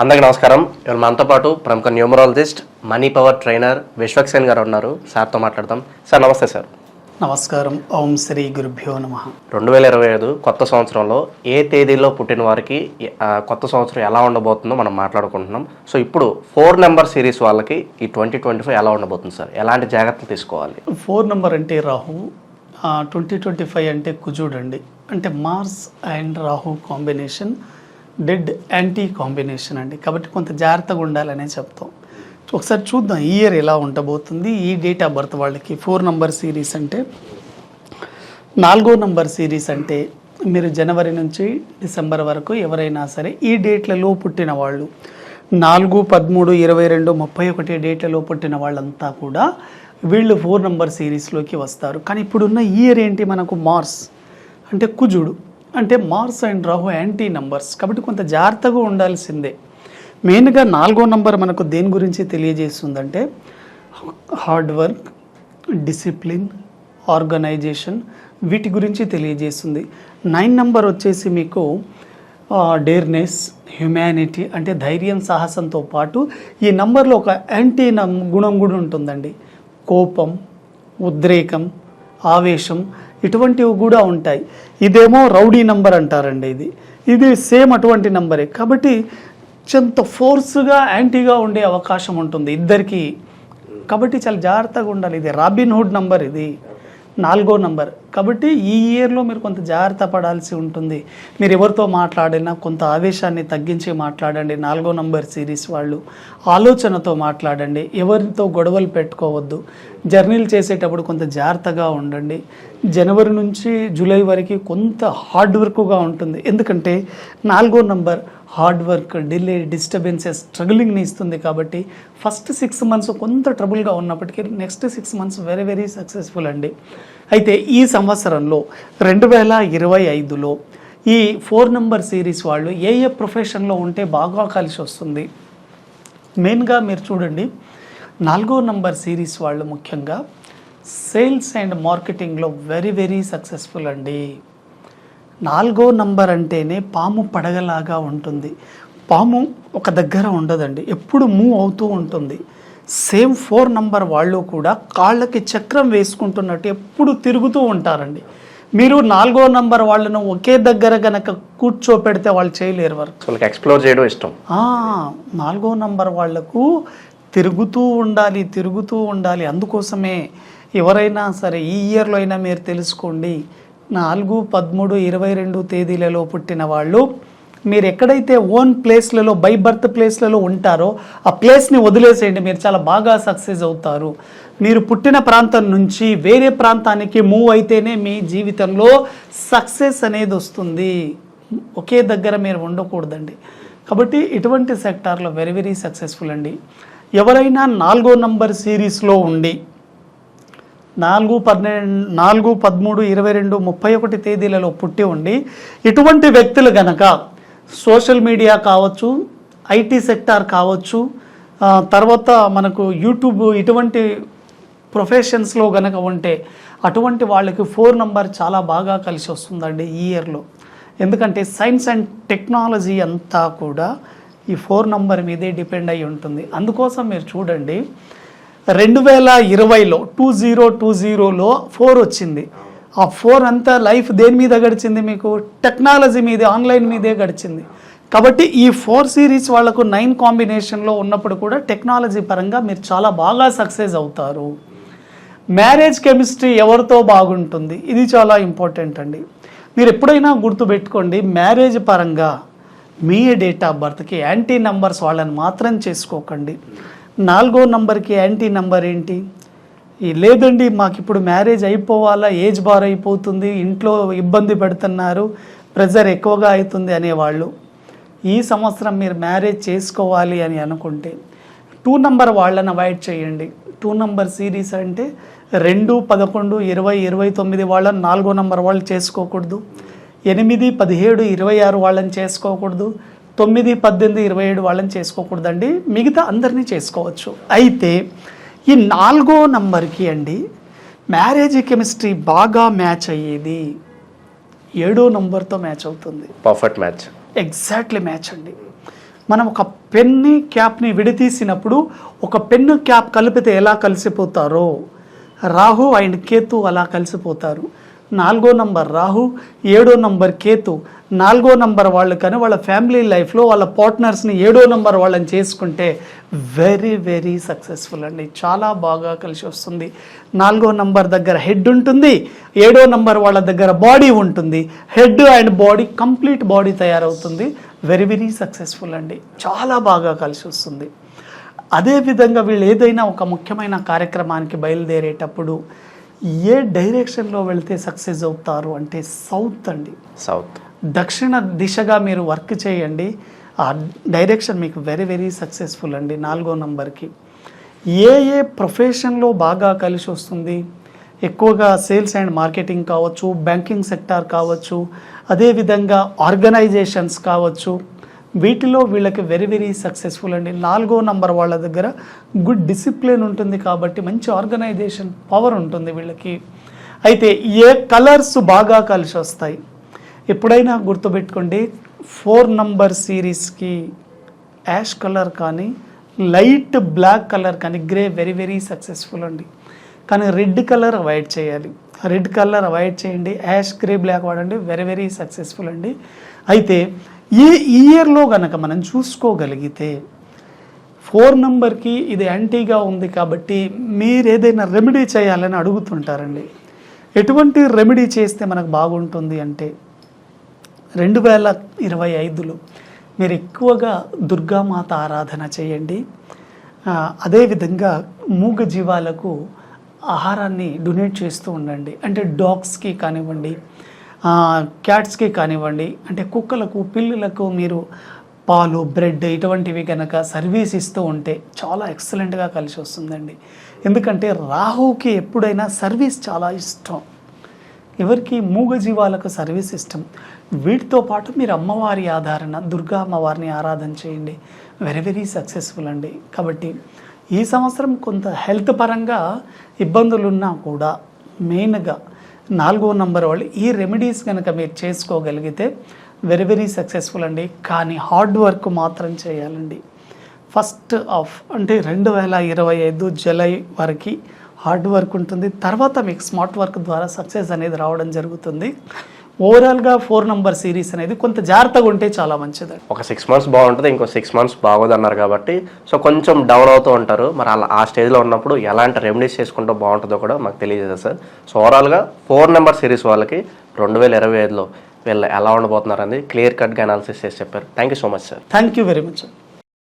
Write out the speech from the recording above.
అందరికీ నమస్కారం. ఇవాళ మనతో పాటు ప్రముఖ numerologist money power trainer Vishwaksen garu ఉన్నారు. సార్తో మాట్లాడదాం. సార్ నమస్తే సార్. నమస్కారం. ఓం శ్రీ గురుభ్యో నమ. రెండు వేల ఇరవై ఐదు కొత్త సంవత్సరంలో ఏ తేదీలో పుట్టిన వారికి కొత్త సంవత్సరం ఎలా ఉండబోతుందో మనం మాట్లాడుకుంటున్నాం. సో ఇప్పుడు ఫోర్ నెంబర్ సిరీస్ వాళ్ళకి ఈ ట్వంటీ ట్వంటీ ఫైవ్ ఎలా ఉండబోతుంది సార్? ఎలాంటి జాగ్రత్తలు తీసుకోవాలి? ఫోర్ నెంబర్ అంటే రాహు ట్వంటీ ట్వంటీ ఫైవ్ అంటే కుజుడు అండి. అంటే Mars and Rahu combination dead anti combination అండి. కాబట్టి కొంత జాగ్రత్తగా ఉండాలనే చెప్తాం. ఒకసారి చూద్దాం ఈ ఇయర్ ఎలా ఉండబోతుంది? ఈ డేట్ ఆఫ్ బర్త్ వాళ్ళకి ఫోర్ నంబర్ సిరీస్ అంటే నాలుగో నంబర్ సిరీస్ అంటే మీరు జనవరి నుంచి డిసెంబర్ వరకు ఎవరైనా సరే ఈ డేట్లలో పుట్టిన వాళ్ళు నాలుగు పదమూడు ఇరవై రెండు ముప్పై ఒకటి డేట్లలో పుట్టిన వాళ్ళంతా కూడా వీళ్ళు ఫోర్ నంబర్ సిరీస్లోకి వస్తారు. కానీ ఇప్పుడున్న ఇయర్ ఏంటి మనకు? మార్స్. అంటే కుజుడు. అంటే Mars and Rahu anti numbers. కాబట్టి కొంత జాగ్రత్తగా ఉండాల్సిందే. మెయిన్గా నాలుగో నంబర్ మనకు దేని గురించి తెలియజేస్తుందంటే హార్డ్ వర్క్ డిసిప్లిన్ ఆర్గనైజేషన్ వీటి గురించి తెలియజేస్తుంది. నైన్ నంబర్ వచ్చేసి మీకు డేర్నెస్ హ్యుమానిటీ అంటే ధైర్యం సాహసంతో పాటు ఈ నంబర్లో ఒక యాంటీ నం గుణం కూడా ఉంటుందండి. కోపం ఉద్రేకం ఆవేశం ఇటువంటివి కూడా ఉంటాయి. ఇదేమో రౌడీ నంబర్ అంటారండి ఇది. ఇది సేమ్ అటువంటి నంబరే. కాబట్టి కొంత ఫోర్స్గా యాంటీగా ఉండే అవకాశం ఉంటుంది ఇద్దరికీ. కాబట్టి చాలా జాగ్రత్తగా ఉండాలి. ఇది రాబిన్ హుడ్ నంబర్ ఇది. నాలుగో నంబర్. కాబట్టి ఈ ఇయర్లో మీరు కొంత జాగ్రత్త పడాల్సి ఉంటుంది. మీరు ఎవరితో మాట్లాడినా కొంత ఆవేశాన్ని తగ్గించి మాట్లాడండి. నాలుగో నంబర్ సిరీస్ వాళ్ళు ఆలోచనతో మాట్లాడండి. ఎవరితో గొడవలు పెట్టుకోవద్దు. జర్నీలు చేసేటప్పుడు కొంత జాగ్రత్తగా ఉండండి. జనవరి నుంచి జూలై వరకు కొంత హార్డ్ వర్క్గా ఉంటుంది. ఎందుకంటే నాలుగో number hard work delay disturbances స్ట్రగులింగ్ని ఇస్తుంది కాబట్టి ఫస్ట్ సిక్స్ మంత్స్ కొంత ట్రబుల్గా ఉన్నప్పటికీ next six months very very successful అండి. అయితే ఈ సంవత్సరంలో రెండు వేల ఇరవై ఐదులో ఈ ఫోర్ నెంబర్ సిరీస్ వాళ్ళు ఏ ఏ ప్రొఫెషన్లో ఉంటే బాగా కలిసి వస్తుంది. మెయిన్గా మీరు చూడండి నాలుగో నంబర్ సిరీస్ వాళ్ళు ముఖ్యంగా సేల్స్ అండ్ మార్కెటింగ్లో వెరీ వెరీ సక్సెస్ఫుల్ అండి. నాలుగో నంబర్ అంటేనే పాము పడగలాగా ఉంటుంది. పాము ఒక దగ్గర ఉండదండి ఎప్పుడు మూవ్ అవుతూ ఉంటుంది. సేమ్ ఫోర్ నంబర్ వాళ్ళు కూడా కాళ్ళకి చక్రం వేసుకుంటున్నట్టు ఎప్పుడు తిరుగుతూ ఉంటారండి. మీరు నాలుగో నంబర్ వాళ్ళను ఒకే దగ్గర గనక కూర్చోపెడితే వాళ్ళు చేయలేరు వర్క్. వాళ్ళకి ఎక్స్ప్లోర్ చేయడం ఇష్టం. నాలుగో నంబర్ వాళ్ళకు తిరుగుతూ ఉండాలి తిరుగుతూ ఉండాలి. అందుకోసమే ఎవరైనా సరే ఈ ఇయర్లో అయినా మీరు తెలుసుకోండి నాలుగు పదమూడు ఇరవై రెండు తేదీలలో పుట్టిన వాళ్ళు మీరు ఎక్కడైతే ఓన్ ప్లేస్లలో బై బర్త్ ప్లేస్లలో ఉంటారో ఆ ప్లేస్ని వదిలేసేయండి. మీరు చాలా బాగా సక్సెస్ అవుతారు. మీరు పుట్టిన ప్రాంతం నుంచి వేరే ప్రాంతానికి మూవ్ అయితేనే మీ జీవితంలో సక్సెస్ అనేది వస్తుంది. ఒకే దగ్గర మీరు ఉండకూడదండి. కాబట్టి ఇటువంటి సెక్టార్లో వెరీ వెరీ సక్సెస్ఫుల్ అండి. ఎవరైనా నాలుగో నంబర్ సిరీస్లో ఉండి నాలుగు పన్నెండు నాలుగు పదమూడు ఇరవై రెండు ముప్పై ఒకటి తేదీలలో పుట్టి ఉండి ఇటువంటి వ్యక్తులు గనక సోషల్ మీడియా కావచ్చు ఐటీ సెక్టార్ కావచ్చు తర్వాత మనకు యూట్యూబ్ ఇటువంటి ప్రొఫెషన్స్లో గనక ఉంటే అటువంటి వాళ్ళకి ఫోర్ నంబర్ చాలా బాగా కలిసి వస్తుందండి ఈ ఇయర్లో. ఎందుకంటే సైన్స్ అండ్ టెక్నాలజీ అంతా కూడా ఈ ఫోర్ నంబర్ మీదే డిపెండ్ అయి ఉంటుంది. అందుకోసం మీరు చూడండి రెండు వేల ఇరవైలో టూ జీరో టూ జీరోలో ఫోర్ వచ్చింది. ఆ ఫోర్ అంతా లైఫ్ దేని మీద గడిచింది మీకు? టెక్నాలజీ మీదే ఆన్లైన్ మీదే గడిచింది. కాబట్టి ఈ ఫోర్ సిరీస్ వాళ్ళకు నైన్ కాంబినేషన్లో ఉన్నప్పుడు కూడా టెక్నాలజీ పరంగా మీరు చాలా బాగా సక్సెస్ అవుతారు. మ్యారేజ్ కెమిస్ట్రీ ఎవరితో బాగుంటుంది? ఇది చాలా ఇంపార్టెంట్ అండి. మీరు ఎప్పుడైనా గుర్తుపెట్టుకోండి మ్యారేజ్ పరంగా మీ డేట్ ఆఫ్ బర్త్కి యాంటీ నంబర్స్ వాళ్ళని మాత్రం చేసుకోకండి. నాలుగో నంబర్కి యాంటీ నంబర్ ఏంటి? లేదండి మాకు ఇప్పుడు మ్యారేజ్ అయిపోవాలా ఏజ్ బార్ అయిపోతుంది ఇంట్లో ఇబ్బంది పెడుతున్నారు ప్రెజర్ ఎక్కువగా అవుతుంది అనేవాళ్ళు. ఈ సంవత్సరం మీరు మ్యారేజ్ చేసుకోవాలి అని అనుకుంటే టూ నంబర్ వాళ్ళని అవాయిడ్ చేయండి. టూ నంబర్ సిరీస్ అంటే రెండు పదకొండు ఇరవై ఇరవై తొమ్మిది వాళ్ళని నాలుగో నంబర్ వాళ్ళు చేసుకోకూడదు. ఎనిమిది పదిహేడు ఇరవై ఆరు వాళ్ళని చేసుకోకూడదు. తొమ్మిది పద్దెనిమిది ఇరవై ఏడు వాళ్ళని చేసుకోకూడదండి. మిగతా అందరినీ చేసుకోవచ్చు. అయితే ఈ నాలుగో నంబర్కి అండి మ్యారేజ్ కెమిస్ట్రీ బాగా మ్యాచ్ అయ్యేది ఏడో నంబర్తో మ్యాచ్ అవుతుంది. Perfect match. ఎగ్జాక్ట్లీ మ్యాచ్ అండి. మనం ఒక పెన్ని క్యాప్ని విడతీసినప్పుడు ఒక పెన్ను క్యాప్ కలిపితే ఎలా కలిసిపోతారో రాహు అండ్ కేతు అలా కలిసిపోతారు. నాలుగో నంబర్ రాహు ఏడో నంబర్ కేతు నాలుగో నంబర్ వాళ్ళు కానీ వాళ్ళ ఫ్యామిలీ లైఫ్లో వాళ్ళ పార్ట్నర్స్ని ఏడో నంబర్ వాళ్ళని చేసుకుంటే వెరీ వెరీ సక్సెస్ఫుల్ అండి. చాలా బాగా కలిసి వస్తుంది. నాలుగో నంబర్ దగ్గర హెడ్ ఉంటుంది. ఏడో నంబర్ వాళ్ళ దగ్గర బాడీ ఉంటుంది. Head and body complete body తయారవుతుంది. వెరీ వెరీ సక్సెస్ఫుల్ అండి. చాలా బాగా కలిసి వస్తుంది. అదేవిధంగా వీళ్ళు ఏదైనా ఒక ముఖ్యమైన కార్యక్రమానికి బయలుదేరేటప్పుడు ఏ డైరెక్షన్లో వెళ్తే సక్సెస్ అవుతారు అంటే సౌత్ అండి. సౌత్. దక్షిణ దిశగా మీరు వర్క్ చేయండి. ఆ డైరెక్షన్ మీకు వెరీ వెరీ సక్సెస్ఫుల్ అండి. నాలుగో నంబర్కి. ఏ ఏ ప్రొఫెషన్లో బాగా కలిసి వస్తుంది? ఎక్కువగా సేల్స్ అండ్ మార్కెటింగ్ కావచ్చు బ్యాంకింగ్ సెక్టార్ కావచ్చు అదేవిధంగా ఆర్గనైజేషన్స్ కావచ్చు. వీటిలో వీళ్ళకి వెరీ వెరీ సక్సెస్ఫుల్ అండి. నాలుగో నంబర్ వాళ్ళ దగ్గర గుడ్ డిసిప్లిన్ ఉంటుంది కాబట్టి మంచి ఆర్గనైజేషన్ పవర్ ఉంటుంది వీళ్ళకి. అయితే ఏ కలర్స్ బాగా కలిసి వస్తాయి? ఎప్పుడైనా గుర్తుపెట్టుకోండి ఫోర్ నంబర్ సిరీస్కి యాష్ కలర్ కానీ లైట్ బ్లాక్ కలర్ కానీ గ్రే వెరీ వెరీ సక్సెస్ఫుల్ అండి. కానీ రెడ్ కలర్ అవాయిడ్ చేయాలి. రెడ్ కలర్ అవాయిడ్ చేయండి యాష్ గ్రే బ్లాక్ వాడండి వెరీ వెరీ సక్సెస్ఫుల్ అండి. అయితే ఈ ఇయర్లో కనుక మనం చూసుకోగలిగితే ఫోర్ నంబర్కి ఇది యాంటీగా ఉంది కాబట్టి మీరు ఏదైనా రెమెడీ చేయాలని అడుగుతుంటారండి. ఎటువంటి రెమెడీ చేస్తే మనకు బాగుంటుంది అంటే రెండు వేల ఇరవై ఐదులో మీరు ఎక్కువగా దుర్గామాత ఆరాధన చేయండి. అదేవిధంగా మూగ జీవాలకు ఆహారాన్ని డొనేట్ చేస్తూ ఉండండి. అంటే డాగ్స్కి కానివ్వండి క్యాట్స్కి కానివ్వండి అంటే కుక్కలకు పిల్లులకు మీరు పాలు బ్రెడ్ ఇటువంటివి కనుక సర్వీస్ ఇస్తూ ఉంటే చాలా ఎక్సలెంట్గా కలిసి వస్తుందండి. ఎందుకంటే రాహుకి ఎప్పుడైనా సర్వీస్ చాలా ఇష్టం. ఎవరికి? మూగజీవాలకు సర్వీస్ ఇష్టం. వీటితో పాటు మీరు అమ్మవారి ఆధారణ దుర్గా అమ్మవారిని ఆరాధన చేయండి. వెరీ వెరీ సక్సెస్ఫుల్ అండి. కాబట్టి ఈ సంవత్సరం కొంత హెల్త్ పరంగా ఇబ్బందులు ఉన్నా కూడా మెయిన్గా నాలుగో నంబర్ వాళ్ళు ఈ రెమెడీస్ కనుక మీరు చేసుకోగలిగితే వెరీ వెరీ సక్సెస్ఫుల్ అండి. కానీ హార్డ్ వర్క్ మాత్రం చేయాలండి. ఫస్ట్ ఆఫ్ అంటే రెండు వేల ఇరవై ఐదు జూలై వరకు హార్డ్ వర్క్ ఉంటుంది. తర్వాత మీకు స్మార్ట్ వర్క్ ద్వారా సక్సెస్ అనేది రావడం జరుగుతుంది. ఓవరాల్గా ఫోర్ నంబర్ సిరీస్ అనేది కొంత జాగ్రత్తగా ఉంటే చాలా మంచిది. ఒక సిక్స్ మంత్స్ బాగుంటుంది ఇంకో సిక్స్ మంత్స్ బాగోదు అన్నారు కాబట్టి సో కొంచెం డౌన్ అవుతూ ఉంటారు. మరి అలా ఆ స్టేజ్లో ఉన్నప్పుడు ఎలాంటి రెమెడీస్ చేసుకుంటే బాగుంటుందో కూడా మాకు తెలియజేది సార్. సో ఓవరాల్గా ఫోర్ నెంబర్ సిరీస్ వాళ్ళకి రెండు వేల ఇరవై ఐదులో వీళ్ళు ఎలా ఉండబోతున్నారని క్లియర్ కట్గా అనాలిసిస్ చేసి చెప్పారు. Thank you so much sir thank you very much